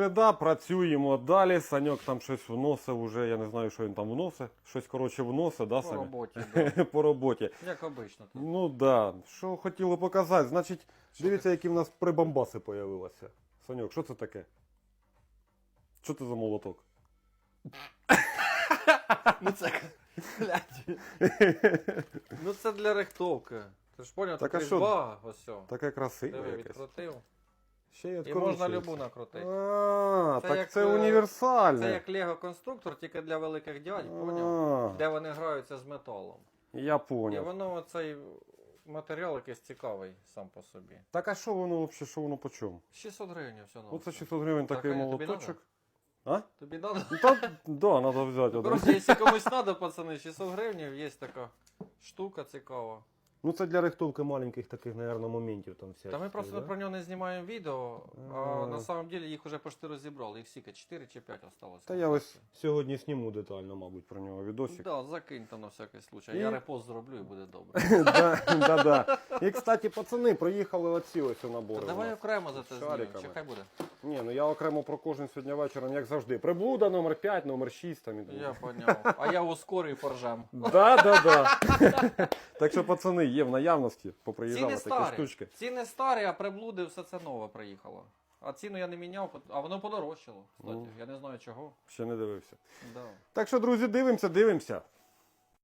Середа, працюємо далі. Саньок там щось вносив уже, я не знаю, що він там вносить. Щось, коротше, вносить, да, По Саня? роботі, да. По роботі. як обично. Тут. Ну да. Що хотіли показати? Значить, дивіться, які в нас прибамбаси появилися. Саньок, що це таке? Що це за молоток? Ну це, блядь. ну це для рихтовки. Ти ж поняв, Так, так, а що? різьба, ось о. Таке красиве Диви, якесь. відкрутив. Ще й І можна любу накрутити. А, Це так як, це е, універсальне. Це як Лего конструктор, тільки для великих дядь, поняв? А, Де вони граються з металом. Я І поняв. воно цей матеріал якийсь цікавий сам по собі. Так а що воно взагалі, що воно по чому? 600 гривень все на Оце 600 гривень Так, такий а тобі молоточок. А? Тобі надо? Ну, Та, да, треба взяти один. Короче, якщо комусь треба, пацани, 600 гривень, є така штука цікава. Ну це для рихтовки маленьких таких, наверное, моментів там всяких. Та ми просто да? про нього не знімаємо відео, а А. на самом деле їх уже почти розібрали. Їх скільки, 4 чи 5 осталось. Та я ось сьогодні сніму детально, мабуть, про нього відосик. Да, закинь там на всякий случай. І- Я репост зроблю і буде добре. да, да, да. І, кстати, пацани, приїхали оці ось у набори. Та у давай нас. окремо за це знімемо, Шариками. чи хай буде. Ні, ну я окремо про кожен сьогодні вечором, як завжди. Приблуда номер 5, номер 6 там і Я поняв. А я ускорю і поржем. Да, да, да. так що, пацани, є в наявності, поприїжджали Ціни такі старі. штучки. Ціни старі, а приблуди все це нове приїхало. А ціну я не міняв, а воно подорожчало. Кстати. Ну. Я не знаю чого. Ще не дивився. Да. Так що, друзі, дивимося, дивимося.